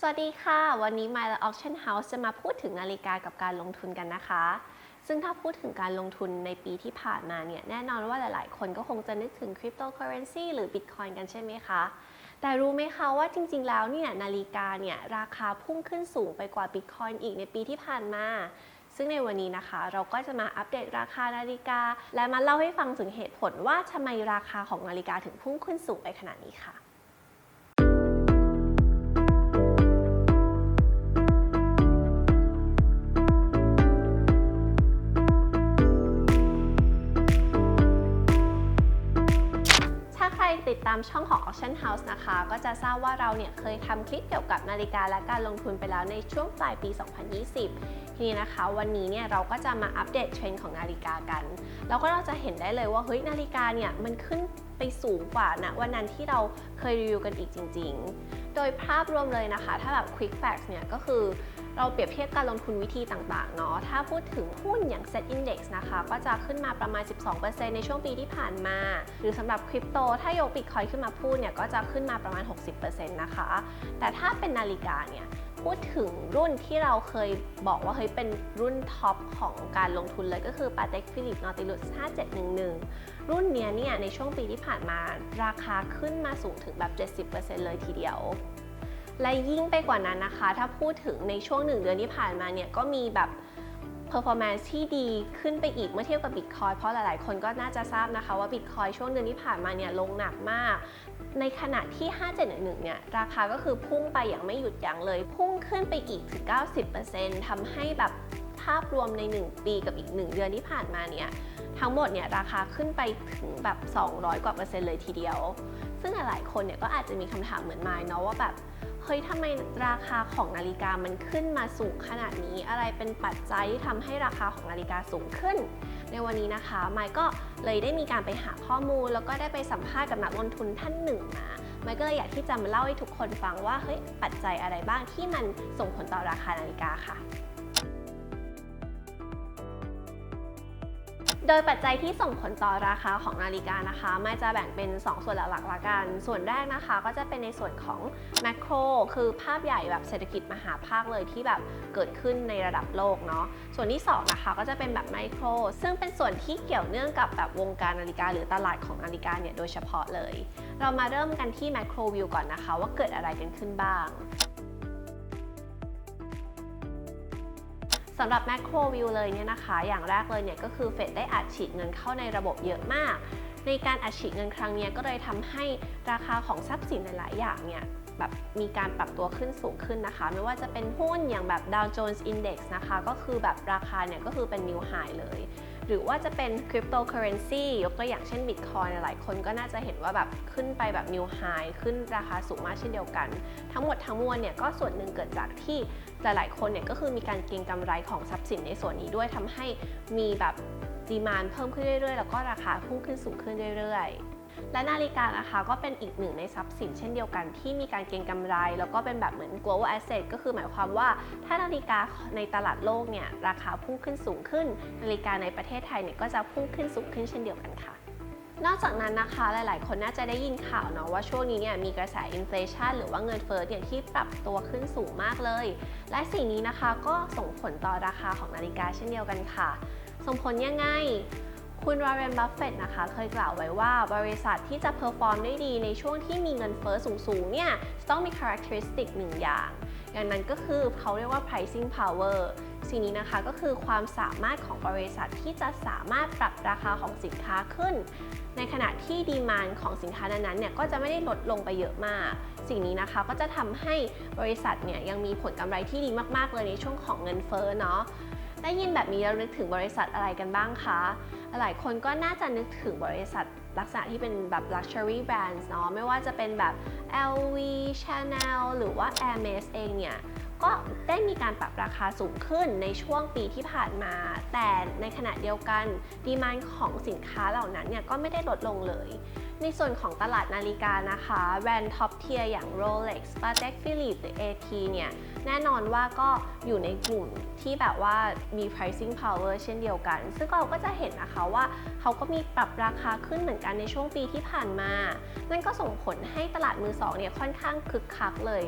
สวัสดีค่ะ วันนี้ My Auction House จะมาพูดถึงนาฬิกากับการลงทุนกันนะคะ ซึ่งถ้าพูดถึงการลงทุนในปีที่ผ่านมาเนี่ย แน่นอนว่าหลาย ๆ คนก็คงจะนึกถึงคริปโตเคอเรนซีหรือ Bitcoin กันใช่ไหมคะ แต่รู้ไหมคะว่าจริง ๆ แล้วเนี่ยนาฬิกาเนี่ยราคาพุ่งขึ้นสูงไปกว่า Bitcoin อีกในปีที่ผ่านมาซึ่งในวันนี้นะคะ เราก็จะมาอัปเดตราคานาฬิกา และมาเล่าให้ฟังถึงเหตุผลว่าทำไมราคาของนาฬิกาถึงพุ่งขึ้นสูงไปขนาดนี้ค่ะ Fashion House นะคะ ก็จะทราบว่าเราเนี่ยเคยทำคลิปเกี่ยวกับนาฬิกาและการลงทุนไปแล้วในช่วงปลายปี 2020 ทีนี้นะคะ วันนี้เนี่ยเราก็จะมาอัปเดตเทรนด์ของนาฬิกากัน แล้วก็เราจะเห็นได้เลยว่าเฮ้ยนาฬิกาเนี่ยมันขึ้นไปสูงกว่านะวันนั้นที่เราเคยรีวิวกันอีกจริง ๆ โดยภาพรวมเลยนะคะ ถ้าแบบ Quick Facts เนี่ยก็คือ เราเปรียบเทียบการลงทุนวิธีต่างๆ เนาะ ถ้าพูดถึงหุ้นอย่าง Set Index นะคะ ก็จะขึ้นมาประมาณ 12%ในช่วงปีที่ผ่านมา หรือสำหรับคริปโต ถ้ายก Bitcoin ขึ้นมาพูดเนี่ย ก็จะขึ้นมาประมาณ 60%นะคะ แต่ถ้าเป็นนาฬิกาเนี่ยพูดถึงรุ่นที่เราเคยบอกว่าเฮ้ยเป็นรุ่นท็อปของการลงทุนเลยก็คือ Patek Philippe Nautilus 5711 รุ่นเนี้ยเนี่ยในช่วงปีที่ผ่านมาราคาขึ้นมาสูงถึงแบบ 70%เลยทีเดียว และยิ่งไปกว่านั้นนะคะ ถ้าพูดถึงในช่วงหนึ่งเดือนที่ผ่านมาเนี่ยก็มีแบบ performance ที่ดีขึ้นไปอีกเมื่อเทียบกับ Bitcoin เพราะหลายๆ คนก็น่าจะทราบนะคะว่า Bitcoin ช่วงเดือนที่ผ่านมาเนี่ยลงหนักมาก ในขณะที่ 5711 เนี่ยราคาก็คือพุ่งไปอย่างไม่หยุดยั้งเลย พุ่งขึ้นไปอีกถึง90%ทำให้แบบภาพรวมใน 1 ปีกับอีก 1 เดือนที่ผ่านมาเนี่ยทั้งหมดเนี่ยราคาขึ้นไปถึงแบบ 200 กว่าเปอร์เซ็นต์เลยทีเดียว ซึ่งหลายๆคนเนี่ยก็อาจจะมีคำถามเหมือนมายเนาะว่าแบบ เฮ้ยทำไมราคาของนาฬิกามันขึ้นมาสูงขนาดนี้ อะไรเป็นปัจจัยที่ทำให้ราคาของนาฬิกาสูงขึ้น ในวันนี้นะคะไมค์ก็เลยได้มีการไปหาข้อมูล แล้วก็ได้ไปสัมภาษณ์กับนักลงทุนท่านหนึ่งมาไมค์ก็เลยอยากที่จะมาเล่าให้ทุกคนฟังว่าเฮ้ยปัจจัยอะไรบ้างที่มันส่งผลต่อราคานาฬิกาค่ะ โดยปัจจัยที่ส่งผลต่อราคาของนาฬิกานะคะ ไม่จะแบ่งเป็น 2 ส่วนหลักๆละกัน ส่วนแรกนะคะ ก็จะเป็นในส่วนของแมกโครคือภาพใหญ่แบบเศรษฐกิจมหาภาคเลยที่แบบเกิดขึ้นในระดับโลกเนาะ ส่วนที่ 2 นะคะ ก็จะเป็นแบบไมโคร ซึ่งเป็นส่วนที่เกี่ยวเนื่องกับแบบวงการนาฬิกาหรือตลาดของนาฬิกาเนี่ยโดยเฉพาะเลย เรามาเริ่มกันที่แมกโครวิวก่อนนะคะ ว่าเกิดอะไรกันขึ้นบ้าง สำหรับแมคโครวิวเลยเนี่ยนะคะ อย่างแรกเลยเนี่ยก็คือเฟดได้อัดฉีดเงินเข้าในระบบเยอะมาก ในการอัดฉีดเงินครั้งนี้ก็เลยทำให้ราคาของทรัพย์สินหลาย ๆ อย่างเนี่ยแบบมีการปรับตัวขึ้นสูงขึ้นนะคะ ไม่ว่าจะเป็นหุ้นอย่างแบบ Dow Jones Index นะคะ ก็คือแบบราคาเนี่ยก็คือเป็น new high เลย หรือว่าจะเป็นคริปโตเคอเรนซียกตัวอย่างเช่นบิตคอยหลายคนก็น่าจะเห็นว่าแบบขึ้นไปแบบนิวไฮขึ้นราคาสูงมากเช่นเดียวกัน ทั้งหมดทั้งมวลเนี่ยก็ส่วนหนึ่งเกิดจากที่หลายๆคนเนี่ยก็คือมีการเก็งกำไรของทรัพย์สินในส่วนนี้ด้วยทำให้มีแบบดีมานเพิ่มขึ้นเรื่อยๆ แล้วก็ราคาพุ่งขึ้นสูงขึ้นเรื่อยๆ และนาฬิกานะคะก็เป็นอีกหนึ่งในทรัพย์สินเช่นเดียวกันที่มีการเก็งกำไร แล้วก็เป็นแบบเหมือน global asset ก็คือหมายความว่าถ้านาฬิกาในตลาดโลกเนี่ยราคาพุ่งขึ้นสูงขึ้น นาฬิกาในประเทศไทยเนี่ยก็จะพุ่งขึ้นสูงขึ้นเช่นเดียวกันค่ะนอกจากนั้นนะคะหลาย ๆ คนน่าจะได้ยินข่าวเนาะว่าช่วงนี้เนี่ยมีกระแสอินฟลชันหรือว่าเงินเฟ้อเนี่ยที่ปรับตัวขึ้นสูงมากเลย และสิ่งนี้นะคะก็ส่งผลต่อราคาของนาฬิกาเช่นเดียวกันค่ะ ส่งผลยังไง คุณวาเรน บัฟเฟตนะคะ เคยกล่าวไว้ว่าบริษัทที่จะเพอร์ฟอร์มได้ดีในช่วงที่มีเงินเฟ้อสูงๆ เนี่ยจะต้องมี characteristic หนึ่งอย่าง อย่างนั้นก็คือเขาเรียกว่า pricing power สิ่งนี้นะคะก็คือความสามารถของบริษัทที่จะสามารถปรับราคาของสินค้าขึ้น ในขณะที่ดีมานของสินค้านั้นๆเนี่ยก็จะไม่ได้ลดลงไปเยอะมาก สิ่งนี้นะคะก็จะทำให้บริษัทเนี่ยยังมีผลกำไรที่ดีมากๆเลยในช่วงของเงินเฟ้อเนาะ ได้ยินแบบนี้เรานึกถึงบริษัทอะไรกันบ้างคะ หลายคนก็น่าจะนึกถึงบริษัทลักษณะที่เป็นแบบ luxury brands เนาะ ไม่ว่าจะเป็นแบบ LV Chanel หรือว่า Hermes เองเนี่ย ก็ได้มีการปรับราคาสูงขึ้นในช่วงปีที่ผ่านมา แต่ในขณะเดียวกันดีมานของสินค้าเหล่านั้นเนี่ยก็ไม่ได้ลดลงเลย ในส่วนของตลาดนาฬิกานะคะแบรนด์ท็อปเทียอย่าง Rolex Patek Philippe หรือ AT เนี่ยแน่นอนว่าก็อยู่ในกลุ่มที่แบบว่ามี pricing power เช่นเดียวกัน ซึ่งเราก็จะเห็นนะคะว่าเขาก็มีปรับราคาขึ้นเหมือนกันในช่วงปีที่ผ่านมา นั่นก็ส่งผลให้ตลาดมือสองเนี่ยค่อนข้างคึกคักเลย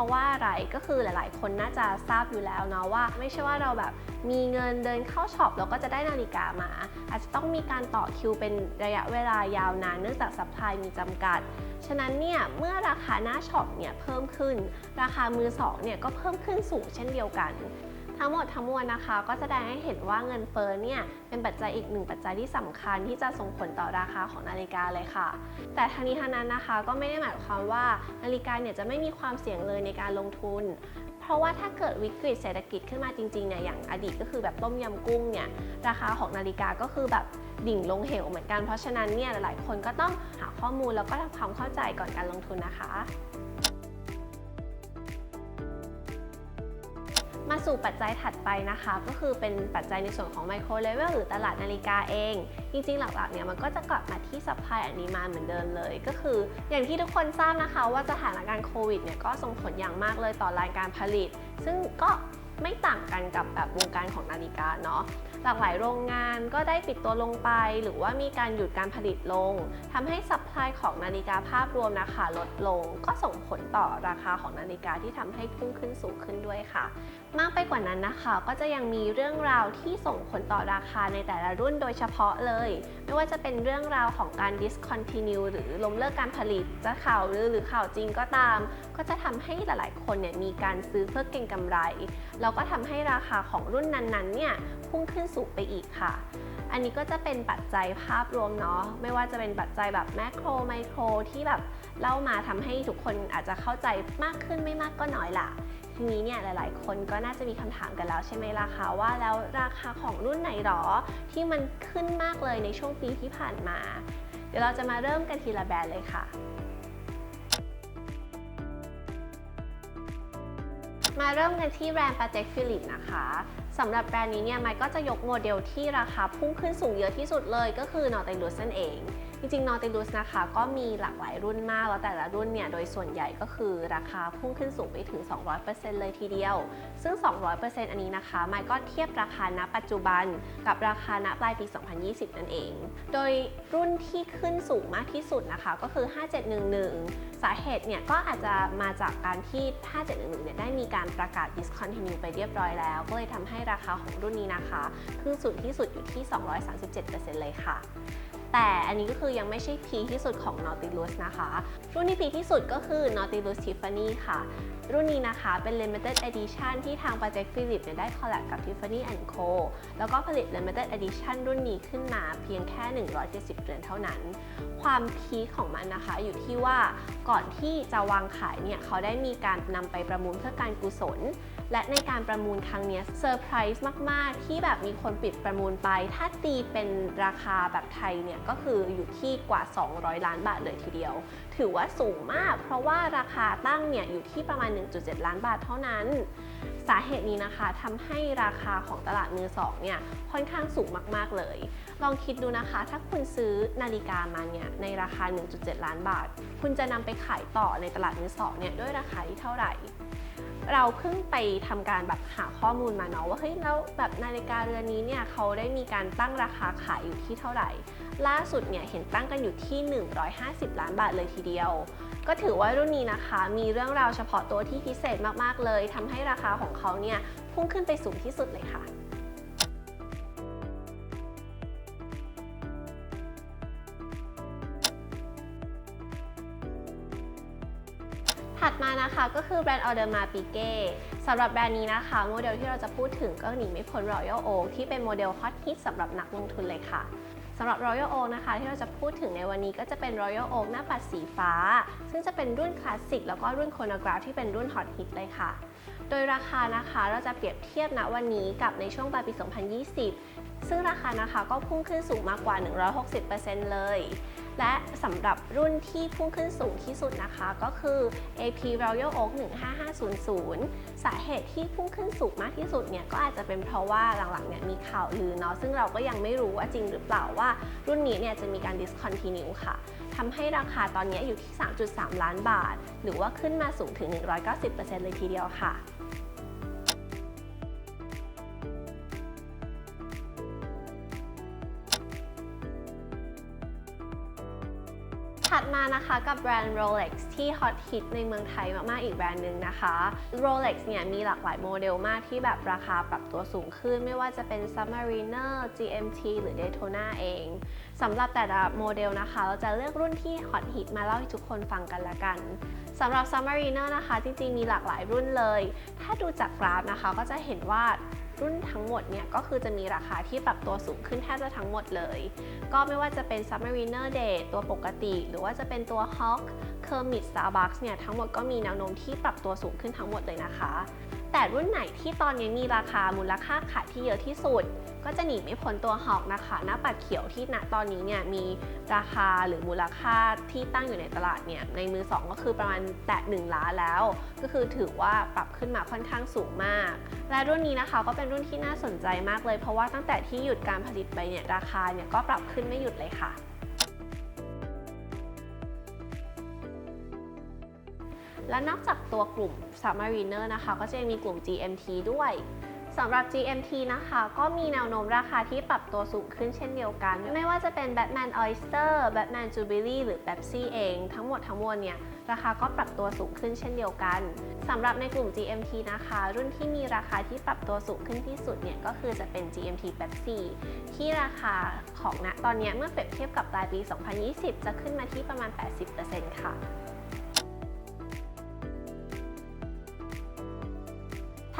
ราะราะว่าอะไรก็คือหลาย ๆ คนน่าจะทราบอยู่แล้วเนาะว่า ไม่ใช่ว่าเราแบบมีเงินเดินเข้าช็อปแล้วก็จะได้นาฬิกามา อาจจะต้องมีการต่อคิวเป็นระยะเวลายาวนานเนื่องจากสัพพลายมีจำกัด ฉะนั้นเนี่ยเมื่อราคาหน้าช็อปเนี่ยเพิ่มขึ้น ราคามือสองเนี่ยก็เพิ่มขึ้นสูงเช่นเดียวกัน ทั้งหมดทั้งมวลนะคะ ก็แสดงให้เห็นว่าเงินเฟ้อเนี่ยเป็นปัจจัยอีกหนึ่งปัจจัยที่สำคัญที่จะส่งผลต่อราคาของนาฬิกาเลยค่ะ แต่ทั้งนี้ทั้งนั้นนะคะก็ไม่ได้หมายความว่านาฬิกาเนี่ยจะไม่มีความเสี่ยงเลยในการลงทุนเพราะว่าถ้าเกิดวิกฤตเศรษฐกิจขึ้นมาจริงๆเนี่ยอย่างอดีตก็คือแบบต้มยำกุ้งเนี่ยราคาของนาฬิกาก็คือแบบดิ่งลงเหวเหมือนกันเพราะฉะนั้นเนี่ยหลายๆ คนก็ต้องหาข้อมูลแล้วก็ทำความเข้าใจก่อนการลงทุนนะคะ มาสู่ปัจจัยถัดไปนะคะ ก็คือเป็นปัจจัยในส่วนของไมโครเลเวลหรือตลาดนาฬิกาเอง จริงๆ หลักๆ เนี่ยมันก็จะกลับมาที่ซัพพลายอันนี้มาเหมือนเดิมเลย ก็คืออย่างที่ทุกคนทราบนะคะว่าสถานการณ์โควิดเนี่ยก็ส่งผลอย่างมากเลยต่อรายการผลิต ซึ่งก็ ไม่ต่างกันกับแบบวงการของนาฬิกาเนาะหลากหลายโรงงานก็ได้ปิดตัวลงไป หรือว่ามีการหยุดการผลิตลงทำให้ซัพพลายของนาฬิกาภาพรวมนะคะลดลง ก็ส่งผลต่อราคาของนาฬิกาที่ทำให้พุ่งขึ้นสูงขึ้นด้วยค่ะ มากไปกว่านั้นนะคะก็จะยังมีเรื่องราวที่ส่งผลต่อราคาในแต่ละรุ่นโดยเฉพาะเลย ไม่ว่าจะเป็นเรื่องราวของการ discontinue หรือล้มเลิกการผลิตจะข่าวลือหรือข่าวจริงก็ตามก็จะทำให้หลายๆ คนเนี่ยมีการซื้อเพื่อเก็งกำไร แล้วก็ทำให้ราคาของรุ่นนั้นๆเนี่ยพุ่งขึ้นสูงไปอีกค่ะ อันนี้ก็จะเป็นปัจจัยภาพรวมเนาะไม่ว่าจะเป็นปัจจัยแบบแมกโรไมโครที่แบบเล่ามาทำให้ทุกคนอาจจะเข้าใจมากขึ้นไม่มากก็น้อยล่ะทีนี้เนี่ยหลายๆ คนก็น่าจะมีคำถามกันแล้วใช่ไหมล่ะคะว่าแล้วราคาของรุ่นไหนหรอ ที่มันขึ้นมากเลยในช่วงปีที่ผ่านมา เดี๋ยวเราจะมาเริ่มกันทีละแบรนด์เลยค่ะ มาเริ่มกันที่แบรนด์ปาเจกฟิลิปนะคะสำหรับแบรนด์นี้เนี่ยไมก็จะยกโมเดลที่ราคาพุ่งขึ้นสูงเยอะที่สุดเลยก็คือ Nautilus นั่นเอง จริงๆ Nautilus นะคะก็มีหลากหลายรุ่นมาก แล้วแต่ละรุ่นเนี่ยโดยส่วนใหญ่ก็คือราคาพุ่งขึ้นสูงไปถึง 200%เลยทีเดียว ซึ่ง 200%อันนี้นะคะไมก็เทียบราคาณปัจจุบันกับราคาณปลายปี 2020 นั่นเอง โดยรุ่นที่ขึ้นสูงมากที่สุดนะคะก็คือ 5711 สาเหตุเนี่ยก็อาจจะมาจากการที่ 5711 เนี่ยได้มีการประกาศ discontinue ไปเรียบร้อยแล้ว ก็เลยทำให้ราคาของรุ่นนี้นะคะขึ้นสูงที่สุดอยู่ที่ 237%เลยค่ะ แต่อันนี้ก็คือยังไม่ใช่พีที่สุดของ Nautilus นะคะ รุ่นที่พีที่สุดก็คือ Nautilus Tiffany ค่ะ รุ่นนี้นะคะเป็น Limited Edition ที่ทาง Patek Philippe เนี่ยได้คอลแลบกับ Tiffany Co แล้วก็ผลิต Limited Edition รุ่นนี้ขึ้นมาเพียงแค่ 170 เหรียญเท่านั้น ความพีของมันนะคะอยู่ที่ว่าก่อนที่จะวางขายเนี่ยเขาได้มีการนำไปประมูลเพื่อการกุศล และในการประมูลครั้งนี้เซอร์ไพรส์มาก ๆ ที่แบบมีคนปิดประมูลไป ถ้าตีเป็นราคาแบบไทยเนี่ยก็คืออยู่ที่กว่า 200 ล้านบาทเลยทีเดียว ถือว่าสูงมาก เพราะว่าราคาตั้งเนี่ยอยู่ที่ประมาณ 1.7 ล้านบาทเท่านั้น สาเหตุนี้นะคะทำให้ราคาของตลาดมือสองเนี่ยค่อนข้างสูงมาก ๆ เลย ลองคิดดูนะคะ ถ้าคุณซื้อนาฬิกามาเนี่ยในราคา 1.7 ล้านบาท คุณจะนำไปขายต่อในตลาดมือสองเนี่ยด้วยราคาที่เท่าไหร่ เราเพิ่งไปทำการแบบหาข้อมูลมาเนาะว่าเฮ้ยแล้วแบบนาฬิกาเรือนนี้เนี่ยเขาได้มีการตั้งราคาขายอยู่ที่เท่าไหร่ ล่าสุดเนี่ยเห็นตั้งกันอยู่ที่ 150 ล้านบาทเลยทีเดียว ก็ถือว่ารุ่นนี้นะคะ มีเรื่องราวเฉพาะตัวที่พิเศษมากๆเลยทำให้ราคาของเขาเนี่ยพุ่งขึ้นไปสูงที่สุดเลยค่ะ ถัดมานะคะก็คือแบรนด์ a u d e m a r Piqué สำหรับแบรนด์นี้นะคะ โมเดลที่เราจะพูดถึงก็หนีไม่พ้น Royal Oak ที่เป็นโมเดลฮอตฮิตสำหรับนักลงทุนเลยค่ะสำหรับ Royal Oak นะคะที่เราจะพูดถึงในวันนี้ก็จะเป็น Royal Oak หน้าปัดสีฟ้า ซึ่งจะเป็นรุ่นคลาสสิกแล้วก็รุ่นโคโนกราฟที่เป็นรุ่นฮอตฮิตเลยค่ะ โดยราคานะคะเราจะเปรียบเทียบณวันนี้กับในช่วงปลายปี 2020 ซึ่งราคานะคะก็พุ่งขึ้นสูงมากกว่า 160%เลย และสำหรับรุ่นที่พุ่งขึ้นสูงที่สุดนะคะ ก็คือ AP Royal Oak 15500 สาเหตุที่พุ่งขึ้นสูงมากที่สุดเนี่ยก็อาจจะเป็นเพราะว่าหลังๆเนี่ยมีข่าวลือเนาะซึ่งเราก็ยังไม่รู้ว่าจริงหรือเปล่าว่ารุ่นนี้เนี่ยจะมีการ discontinue ค่ะทำให้ราคาตอนนี้อยู่ที่ 3.3 ล้านบาท หรือว่าขึ้นมาสูงถึง 190%เลยทีเดียวค่ะ มานะคะกับแบรนด์ Rolex ที่ฮอตฮิตในเมืองไทยมากๆอีกแบรนด์หนึ่งนะคะ Rolex เนี่ยมีหลากหลายโมเดลมากที่แบบราคาปรับตัวสูงขึ้น ไม่ว่าจะเป็น Submariner GMT หรือ Daytona เองสำหรับแต่ละโมเดลนะคะ เราจะเลือกรุ่นที่ฮอตฮิตมาเล่าให้ทุกคนฟังกันละกันสำหรับ Submariner นะคะ จริงๆมีหลากหลายรุ่นเลย ถ้าดูจากกราฟนะคะก็จะเห็นว่า รุ่นทั้งหมดเนี่ยก็คือจะมีราคาที่ปรับตัวสูงขึ้นแทบจะทั้งหมดเลย ก็ไม่ว่าจะเป็น Submariner Day ตัวปกติ หรือว่าจะเป็นตัว Hawk Kermit Starbucks เนี่ยทั้งหมดก็มีแนวโน้มที่ปรับตัวสูงขึ้นทั้งหมดเลยนะคะ แต่รุ่นไหนที่ตอนนี้มีราคามูลค่าขายที่เยอะที่สุด ก็จะหนีไม่พ้นตัว Hawk นะคะ หน้าปัดเขียวที่ณตอนนี้เนี่ยมีราคาหรือมูลค่าที่ตั้งอยู่ในตลาดเนี่ยในมือ 2 ก็คือประมาณแตะ1ล้านแล้ว ก็คือถือว่าปรับขึ้นมาค่อนข้างสูงมาก และรุ่นนี้นะคะก็เป็นรุ่นที่น่าสนใจมากเลย เพราะว่าตั้งแต่ที่หยุดการผลิตไปเนี่ยราคาเนี่ยก็ปรับขึ้นไม่หยุดเลยค่ะและนอกจากตัวกลุ่ม Submariner นะคะ ก็จะยังมีกลุ่ม GMT ด้วย สำหรับ GMT นะคะ ก็มีแนวโน้มราคาที่ปรับตัวสูงขึ้นเช่นเดียวกัน ไม่ว่าจะเป็น Batman Oyster Batman Jubilee หรือ Pepsi เอง ทั้งหมดทั้งมวลเนี่ย ราคาก็ปรับตัวสูงขึ้นเช่นเดียวกันสำหรับในกลุ่ม GMT นะคะ รุ่นที่มีราคาที่ปรับตัวสูงขึ้นที่สุดเนี่ย ก็คือจะเป็น GMT Pepsi ที่ราคาของณตอนนี้เมื่อเปรียบเทียบกับปลายปี 2020 จะขึ้นมาที่ประมาณ 80%ค่ะ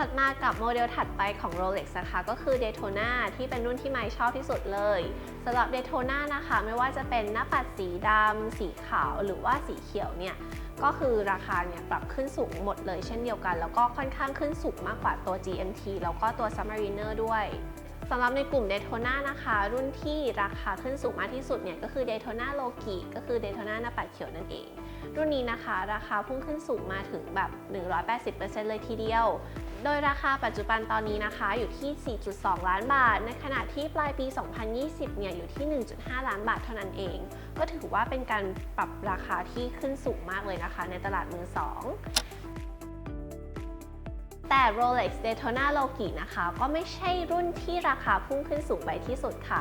ถัดมากับโมเดลถัดไปของ Rolex นะคะก็คือ Daytona ที่เป็นรุ่นที่ไมค์ชอบที่สุดเลยสำหรับ Daytona นะคะไม่ว่าจะเป็นหน้าปัดสีดำสีขาวหรือว่าสีเขียวเนี่ยก็คือราคาเนี่ยปรับขึ้นสูงหมดเลยเช่นเดียวกัน แล้วก็ค่อนข้างขึ้นสูงมากกว่าตัว GMT แล้วก็ตัว Submariner ด้วยสำหรับในกลุ่ม Daytona นะคะ รุ่นที่ราคาขึ้นสูงมากที่สุดเนี่ยก็คือ Daytona Loki ก็คือ Daytona หน้าปัดเขียวนั่นเอง รุ่นนี้นะคะ ราคาพุ่งขึ้นสูงมาถึงแบบ 180%เลยทีเดียว โดยราคาปัจจุบันตอนนี้นะคะอยู่ที่ 4.2 ล้านบาท ในขณะที่ปลายปี 2020 เนี่ยอยู่ที่ 1.5 ล้านบาทเท่านั้นเอง ก็ถือว่าเป็นการปรับราคาที่ขึ้นสูงมากเลยนะคะ ในตลาดมือ2แต่ Rolex Daytona Loki นะคะ ก็ไม่ใช่รุ่นที่ราคาพุ่งขึ้นสูงไปที่สุดค่ะ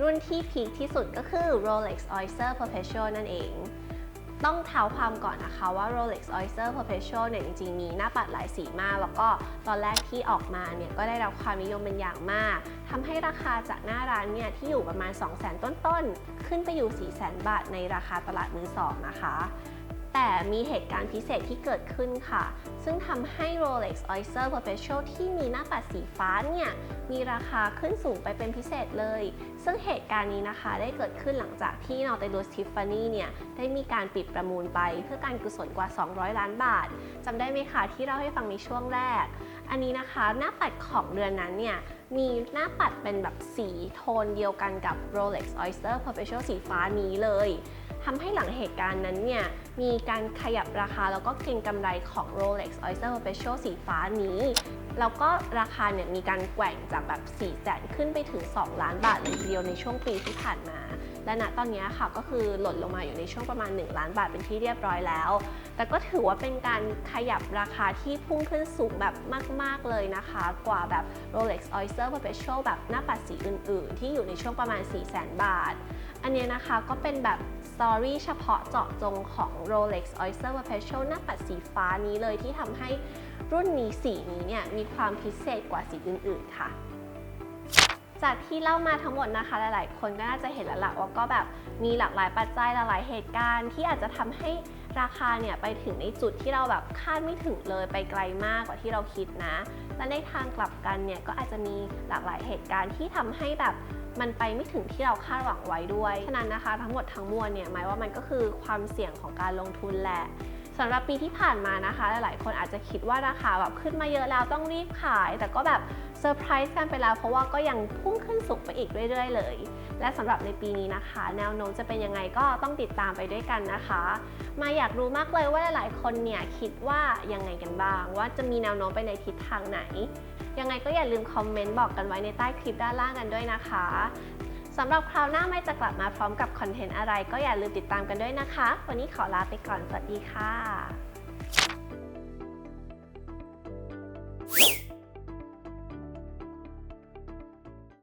รุ่นที่พีคที่สุดก็คือ Rolex Oyster Perpetual นั่นเอง ต้องเท้าความก่อนนะคะว่า Rolex Oyster Perpetual เนี่ยจริงๆ มีหน้าปัดหลายสีมาก แล้วก็ตอนแรกที่ออกมาเนี่ยก็ได้รับความนิยมเป็นอย่างมากทำให้ราคาจากหน้าร้านเนี่ยที่อยู่ประมาณ 200,000 ต้นๆ ขึ้นไปอยู่ 400,000 บาทในราคาตลาดมือสองนะคะ แต่มีเหตุการณ์พิเศษที่เกิดขึ้นค่ะ ซึ่งทำให้ Rolex Oyster Perpetual ที่มีหน้าปัดสีฟ้าเนี่ย มีราคาขึ้นสูงไปเป็นพิเศษเลย ซึ่งเหตุการณ์นี้นะคะได้เกิดขึ้นหลังจากที่ Nautilus Tiffany เนี่ย ได้มีการปิดประมูลไปเพื่อการกุศลกว่า 200 ล้านบาทจำได้ไหมคะที่เราให้ฟังในช่วงแรก อันนี้นะคะหน้าปัดของเดือนนั้นเนี่ยมีหน้าปัดเป็นแบบสีโทนเดียวกันกับ Rolex Oyster Perpetual สีฟ้านี้เลย ทำให้หลังเหตุการณ์นั้นเนี่ยมีการขยับราคาแล้วก็เก็งกำไรของ Rolex Oyster Perpetual สีฟ้านี้ แล้วก็ราคาเนี่ยมีการแกว่งจากแบบ4แสนขึ้นไปถึง 2 ล้านบาทเลยทีเดียวในช่วงปีที่ผ่านมา และณตอนนี้ค่ะก็คือหล่นลงมาอยู่ในช่วงประมาณ 1 ล้านบาทเป็นที่เรียบร้อยแล้ว แต่ก็ถือว่าเป็นการขยับราคาที่พุ่งขึ้นสูงแบบมาก ๆ เลยนะคะ กว่าแบบ Rolex Oyster Perpetual แบบหน้าปัดสีอื่น ๆ ที่อยู่ในช่วงประมาณ 4 0 0 0 0 0 บาท อันเนี้ยนะคะก็เป็นแบบสตอรี่เฉพาะเจาะจงของ Rolex Oyster Perpetual หน้าปัดสีฟ้านี้เลยที่ทำให้รุ่นนี้สีนี้เนี่ยมีความพิเศษกว่าสีอื่น ๆ ค่ะ จากที่เล่ามาทั้งหมดนะคะ หลาย ๆ คนก็น่าจะเห็นแล้วละว่าก็แบบมีหลากหลายปัจจัยหลาย ๆ เหตุการณ์ที่อาจจะทำให้ราคาเนี่ยไปถึงในจุดที่เราแบบคาดไม่ถึงเลยไปไกลมากกว่าที่เราคิดนะ และในทางกลับกันเนี่ยก็อาจจะมีหลากหลายเหตุการณ์ที่ทำให้แบบมันไปไม่ถึงที่เราคาดหวังไว้ด้วย ฉะนั้นนะคะทั้งหมดทั้งมวลเนี่ยหมายว่ามันก็คือความเสี่ยงของการลงทุนแหละ สำหรับปีที่ผ่านมานะคะ หลายๆ คนอาจจะคิดว่าราคาแบบขึ้นมาเยอะแล้วต้องรีบขาย แต่ก็แบบเซอร์ไพรส์กันไปแล้ว เพราะว่าก็ยังพุ่งขึ้นสูงไปอีกเรื่อย ๆ เลย และสำหรับในปีนี้นะคะ แนวโน้มจะเป็นยังไงก็ต้องติดตามไปด้วยกันนะคะ มาอยากรู้มากเลยว่าหลายๆ คนเนี่ยคิดว่ายังไงกันบ้าง ว่าจะมีแนวโน้มไปในทิศทางไหนยังไงก็อย่าลืมคอมเมนต์บอกกันไว้ในใต้คลิปด้านล่างกันด้วยนะคะ สำหรับคราวหน้าไม่จะกลับมาพร้อมกับคอนเทนต์อะไร ก็อย่าลืมติดตามกันด้วยนะคะ วันนี้ขอลาไปก่อน สวัสดีค่ะ